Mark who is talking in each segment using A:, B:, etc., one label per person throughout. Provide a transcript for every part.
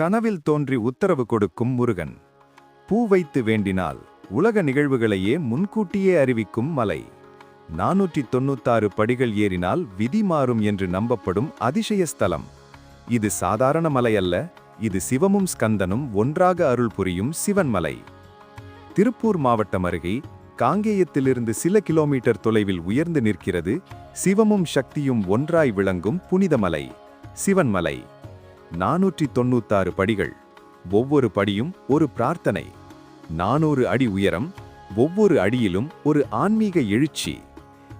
A: கனவில் தோன்றி உத்தரவு கொடுக்கும் முருகன். பூ வைத்து வேண்டினால் உலக நிகழ்வுகளையே முன்கூட்டியே அறிவிக்கும் மலை. நானூற்றி தொண்ணூத்தாறு படிகள் ஏறினால் விதி மாறும் என்று நம்பப்படும் அதிசய ஸ்தலம். இது சாதாரண மலை அல்ல இது சிவமும் ஸ்கந்தனும் ஒன்றாக அருள் புரியும் சிவன்மலை திருப்பூர் மாவட்டம் அருகே காங்கேயத்திலிருந்து சில கிலோமீட்டர் தொலைவில் உயர்ந்து நிற்கிறது சிவமும் சக்தியும் ஒன்றாய் விளங்கும் புனிதமலை சிவன்மலை நானூற்றி தொண்ணூத்தாறு படிகள் ஒவ்வொரு படியும் ஒரு பிரார்த்தனை. நானூறு அடி உயரம் ஒவ்வொரு அடியிலும் ஒரு ஆன்மீக எழுச்சி.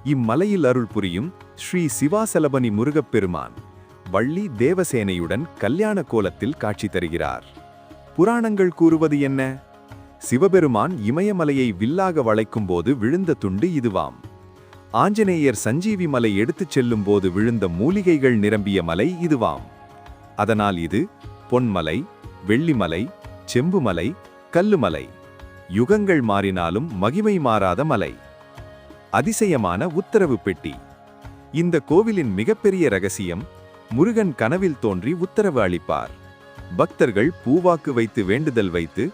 A: இம்மலையில் அருள் புரியும் ஸ்ரீ சிவாசலபனி முருகப்பெருமான் வள்ளி தேவசேனையுடன் கல்யாண கோலத்தில் காட்சி தருகிறார். புராணங்கள் கூறுவது என்ன? சிவபெருமான் இமயமலையை வில்லாக வளைக்கும்போது விழுந்த துண்டு இதுவாம். ஆஞ்சநேயர் சஞ்சீவி மலை எடுத்துச் செல்லும்போது விழுந்த மூலிகைகள் நிரம்பிய மலை இதுவாம். அதனால் இது பொன்மலை வெள்ளிமலை செம்புமலை கல்லுமலை. யுகங்கள் மாறினாலும் மகிமை மாறாத மலை. அதிசயமான உத்தரவு பெட்டி. இந்த கோவிலின் மிகப்பெரிய ரகசியம் முருகன் கனவில் தோன்றி உத்தரவு அளிப்பார். பக்தர்கள் பூவாக்கு வைத்து வேண்டுதல் வைத்து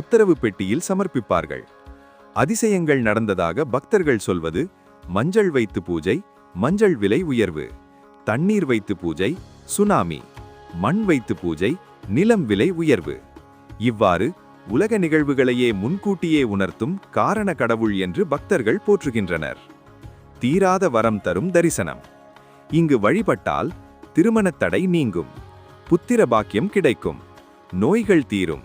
A: உத்தரவு பெட்டியில் சமர்ப்பிப்பார்கள். அதிசயங்கள் நடந்ததாக பக்தர்கள் சொல்வது மஞ்சள் வைத்து பூஜை மஞ்சள் விலை உயர்வு தண்ணீர் வைத்து பூஜை சுனாமி. மண் வைத்து பூஜை நிலம் விலை உயர்வு. இவ்வாறு உலக நிகழ்வுகளையே முன்கூட்டியே உணர்த்தும் காரண கடவுள் என்று பக்தர்கள் போற்றுகின்றனர். தீராத வரம் தரும் தரிசனம். இங்கு வழிபட்டால் திருமணத் தடை நீங்கும். புத்திர பாக்கியம் கிடைக்கும். நோய்கள் தீரும்.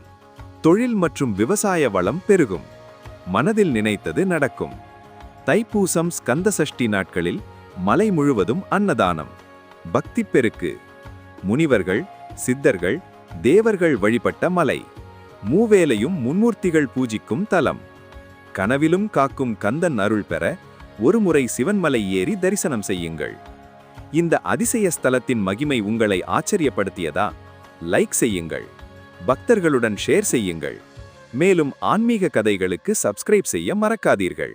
A: தொழில் மற்றும் விவசாய வளம் பெருகும். மனதில் நினைத்தது நடக்கும். தைப்பூசம் ஸ்கந்த சஷ்டி நாட்களில் மலை முழுவதும் அன்னதானம். பக்தி பெருக்கு. முனிவர்கள் சித்தர்கள் தேவர்கள் வழிபட்ட மலை. மூவேலையும் முன்மூர்த்திகள் பூஜிக்கும் தலம். கனவிலும் காக்கும் கந்தன் அருள் பெற ஒருமுறை சிவன்மலை ஏறி தரிசனம் செய்யுங்கள். இந்த அதிசய ஸ்தலத்தின் மகிமை உங்களை ஆச்சரியப்படுத்தியதா? லைக் செய்யுங்கள். பக்தர்களுடன் ஷேர் செய்யுங்கள். மேலும் ஆன்மீக கதைகளுக்கு சப்ஸ்கிரைப் செய்ய மறக்காதீர்கள்.